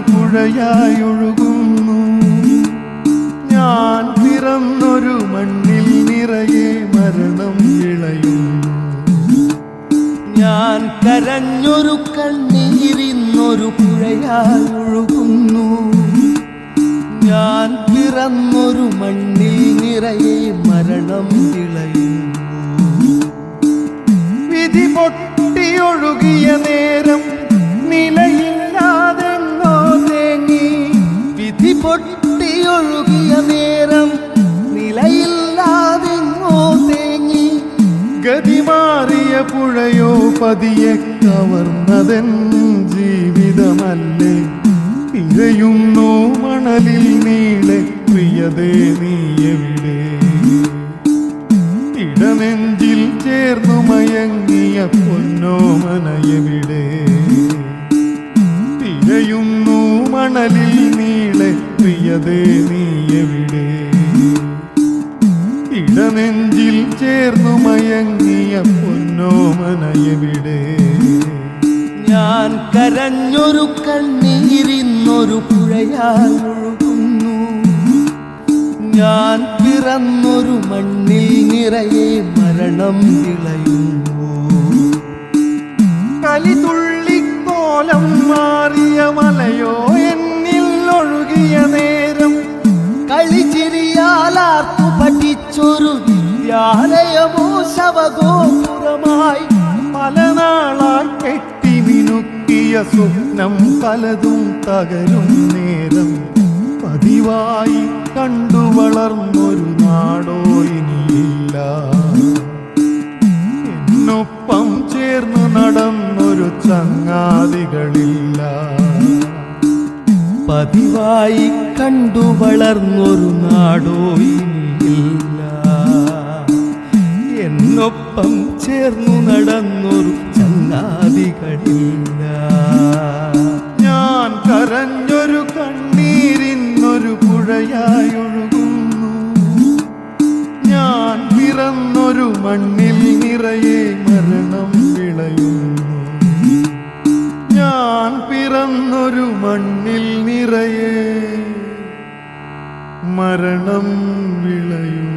പുഴയായി ഒഴുകുന്നു. ഞാൻ പിറന്നൊരു മണ്ണിൽ നിറയെ മരണം വിളയുന്നു. ഞാൻ കരഞ്ഞൊരു കണ്ണീരിന്നൊരു പുഴയായി ഒഴുകുന്നു. ഞാൻ പിറന്നൊരു മണ്ണിൽ നിറയെ മരണം വിളയുന്നു. വിധി പൊട്ടിയൊഴുകിയ നേരം പതിയെ കവർന്നതൻ ജീവിതമല്ലേ? ഇരയുന്നു മണലിൽ നീളെ പ്രിയതേ നീ എവിടെ? ഇടനെഞ്ചിൽ ചേർന്നു മയങ്ങിയ പൊന്നോ എവിടെ? തിരയുന്നു മണലിൽ നീളെ പ്രിയതേ നീ എവിടെ? ഇടനെഞ്ചിൽ ചേർന്നു മയങ്ങിയ പൊന്നോമന എവിടെ ഞാൻ കരഞ്ഞൊരു കണ്ണീരിന്നൊരു പുഴയാൽ ഒഴുകുന്നു ഞാൻ പിറന്നൊരു മണ്ണിൽ നിറയെ മരണം വിളയുന്നു. കലിതുള്ളിക്കോലം മാറിയ മലയോ എന്നിൽ ഒഴുകിയ നേരം. കളിച്ചിരിയാലാർത്തു പഠിച്ചൊരു വിദ്യാലയമോ ശവഗോപുരമായി പല നാളായി കെട്ടി മിനുക്കിയ സ്വപ്നം പലതും തകരും നേരം. പതിവായി കണ്ടു വളർന്നൊരു നാടോ ഇനിയില്ല. എന്നൊപ്പം ചേർന്ന് നടന്നൊരു ചങ്ങാതികളില്ല. പതിവായി കണ്ടു വളർന്നൊരു നാടോ ഇനിയില്ല. എന്നൊപ്പം ചേർന്നു നടന്നൊരു ചങ്ങാതികളില്ല. ഞാൻ കരഞ്ഞൊരു കണ്ണീരിന്നൊരു പുഴയായൊഴുകുന്നു. ഞാൻ പിറന്നൊരു മണ്ണിൽ നിറയെ മരണം വിളയുന്നു. ഞാൻ പിറന്നൊരു മണ്ണിൽ നിറയെ മരണം വിളയുന്നു.